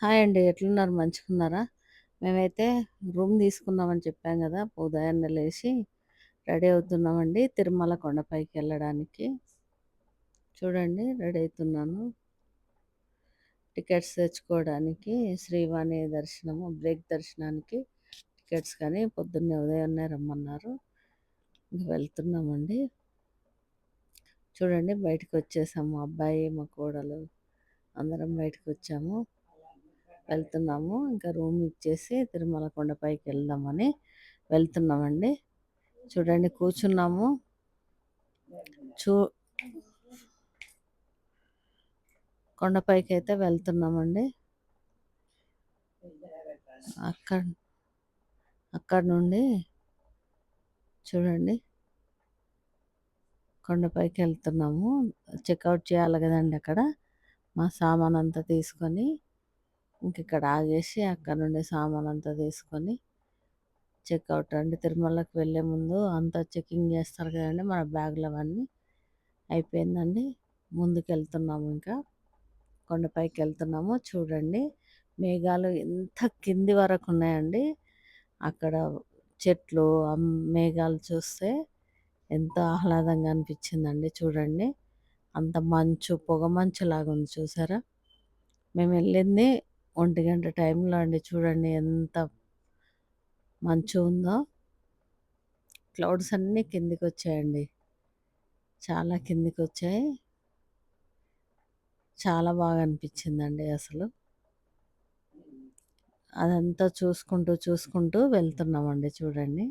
Hi అండి. ఎట్లున్నారు? మంచిగున్నారా? మేమైతే రూమ్ తీసుకున్నామని చెప్పాం కదా ఉదయాన్నే లేచి రెడీ అవుతున్నామండి తిరుమల కొండపైకి వెళ్ళడానికి చూడండి రెడీ అవుతున్నాను టికెట్స్ తెచ్చుకోవడానికి శ్రీవాణి దర్శనము, బ్రేక్ దర్శనానికి టికెట్స్ కానీ పొద్దున్నే ఉదయాన్నే రమ్మన్నారు. వెళ్తున్నామండి. చూడండి బయటకొచ్చేసాము. వచ్చేసాము అబ్బాయి, మా కోడలు అందరం బయటకొచ్చాము. వెళ్తున్నాము. ఇంకా రూమ్ ఇచ్చేసి తిరుమల కొండపైకి వెళ్దామని వెళ్తున్నామండి. చూడండి కూర్చున్నాము. చూ కొండపైకి అయితే వెళ్తున్నామండి. అక్కడ అక్కడ నుండి చూడండి కొండపైకి వెళ్తున్నాము. చెక్అవుట్ చేయాలి కదండి అక్కడ. మా సామాన్ అంతా తీసుకొని ఇంక ఇక్కడ ఆగేసి అక్కడ నుండి సామాన్ అంతా తీసుకొని చెక్అవుట్ అండి. తిరుమలకి వెళ్ళే ముందు అంతా చెకింగ్ చేస్తారు కదండి. మన బ్యాగులు అవన్నీ అయిపోయిందండి. ముందుకు వెళ్తున్నాము ఇంకా. కొండపైకి వెళ్తున్నాము చూడండి. మేఘాలు ఎంత కింది వరకు ఉన్నాయండి. అక్కడ చెట్లు మేఘాలు చూస్తే ఎంతో ఆహ్లాదంగా అనిపించిందండి చూడండి. అంత మంచు పొగ మంచు లాగా ఉంది చూసారా? మేము వెళ్ళింది ఒంటి గంట టైంలో అండి చూడండి ఎంత మంచు ఉందో క్లౌడ్స్ అన్నీ కిందికి వచ్చాయండి చాలా కిందికి వచ్చాయి చాలా బాగా అనిపించిందండి అసలు. అదంతా చూసుకుంటూ చూసుకుంటూ వెళ్తున్నామండి చూడండి.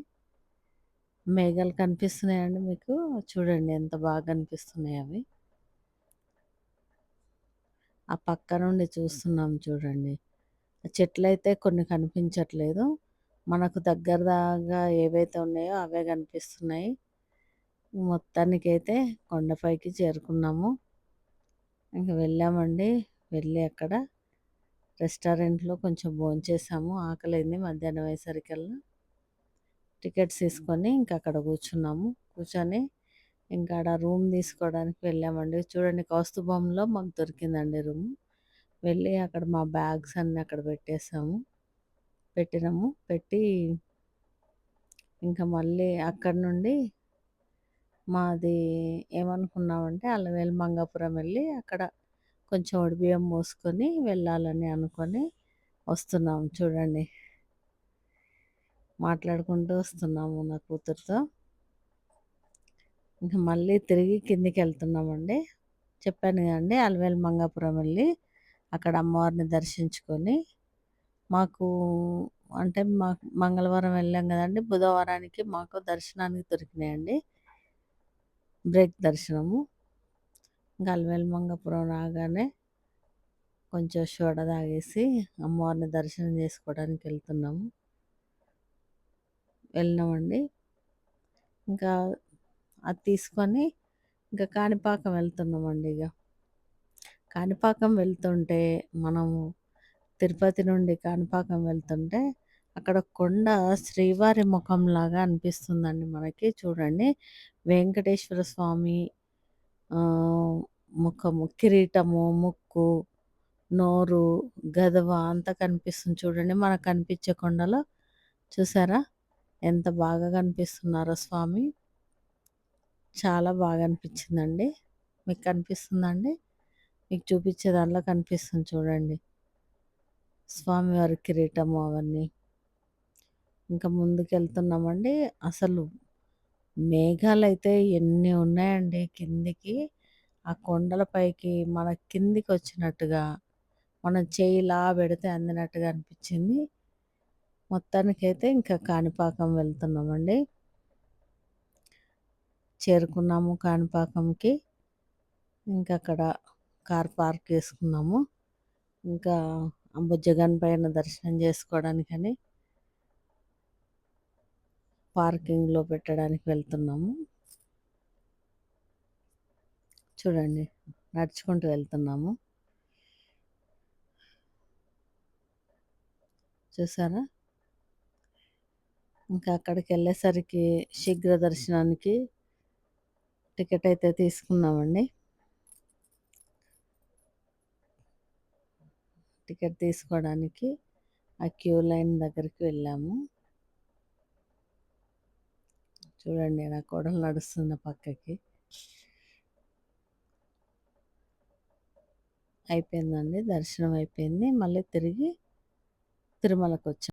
మేఘాలు కనిపిస్తున్నాయండి మీకు? చూడండి ఎంత బాగా కనిపిస్తున్నాయి అవి. ఆ పక్క నుండి చూస్తున్నాం చూడండి. చెట్లయితే కొన్ని కనిపించట్లేదు. మనకు దగ్గర దాకా ఏవైతే ఉన్నాయో అవే కనిపిస్తున్నాయి. మొత్తానికైతే కొండపైకి చేరుకున్నాము. ఇంక వెళ్ళామండి. వెళ్ళి అక్కడ రెస్టారెంట్లో కొంచెం భోంచేసాము. ఆకలింది మధ్యాహ్నం అయ్యేసరికల్లా. టికెట్స్ తీసుకొని ఇంక అక్కడ కూర్చున్నాము. కూర్చొని ఇంకా ఆడ రూమ్ తీసుకోవడానికి వెళ్ళామండి. చూడండి కౌస్తుభంలో మాకు దొరికిందండి రూమ్. వెళ్ళి అక్కడ మా బ్యాగ్స్ అన్నీ అక్కడ పెట్టేసాము. పెట్టినాము. పెట్టి ఇంకా మళ్ళీ అక్కడ నుండి మాది ఏమనుకున్నామంటే అల్లవేలు మంగాపురం వెళ్ళి అక్కడ కొంచెం ఒడిబియ్యం మోసుకొని వెళ్ళాలని అనుకొని వస్తున్నాము చూడండి. మాట్లాడుకుంటూ వస్తున్నాము నా కూతురుతో. ఇంకా మళ్ళీ తిరిగి కిందికి వెళ్తున్నామండి చెప్పాను కదండి అలవేలు మంగాపురం వెళ్ళి అక్కడ అమ్మవారిని దర్శించుకొని మాకు అంటే మాకు మంగళవారం వెళ్ళాం కదండి. బుధవారానికి మాకు దర్శనానికి దొరికినాయండి. బ్రేక్ దర్శనము. ఇంకా అలవేలు మంగాపురం రాగానే కొంచెం షోడ తాగేసి అమ్మవారిని దర్శనం చేసుకోవడానికి వెళ్తున్నాము. వెళ్ళినామండి. ఇంకా అది తీసుకొని ఇంకా కాణిపాకం వెళ్తున్నామండి ఇక కాణిపాకం వెళ్తుంటే మనము తిరుపతి నుండి కాణిపాకం వెళ్తుంటే అక్కడ కొండ శ్రీవారి ముఖంలాగా అనిపిస్తుందండి మనకి. చూడండి వెంకటేశ్వర స్వామి ముఖము కిరీటము ముక్కు నోరు గదవ అంతా కనిపిస్తుంది చూడండి. మనకు కనిపించే కొండలో చూసారా? ఎంత బాగా కనిపిస్తున్నారో స్వామి. చాలా బాగా అనిపించిందండి. మీకు కనిపిస్తుందండి మీకు చూపించే దాంట్లో కనిపిస్తుంది చూడండి. స్వామివారి కిరీటము అవన్నీ. ఇంకా ముందుకు వెళ్తున్నామండి అసలు మేఘాలు అయితే ఎన్ని ఉన్నాయండి కిందికి. ఆ కొండలపైకి మన కిందికి వచ్చినట్టుగా మనం చేయిలా పెడితే అందినట్టుగా అనిపించింది. మొత్తానికైతే ఇంకా కాణిపాకం వెళ్తున్నామండి. చేరుకున్నాము కాణిపాకంకి. ఇంకా అక్కడ కార్ పార్క్ చేసుకున్నాము. ఇంకా అంబుజగన్ పైన దర్శనం చేసుకోవడానికని పార్కింగ్లో పెట్టడానికి వెళ్తున్నాము. చూడండి నడుచుకుంటూ వెళ్తున్నాము. చూసారా? ఇంకా అక్కడికి వెళ్ళేసరికి శీఘ్ర దర్శనానికి టికెట్ అయితే తీసుకున్నామండి టికెట్ తీసుకోవడానికి ఆ క్యూ లైన్ దగ్గరికి వెళ్ళాము. చూడండి నా కోడలు నడుస్తున్న పక్కకి. అయిపోయిందండి దర్శనం అయిపోయింది. మళ్ళీ తిరిగి తిరుమలకు వచ్చాం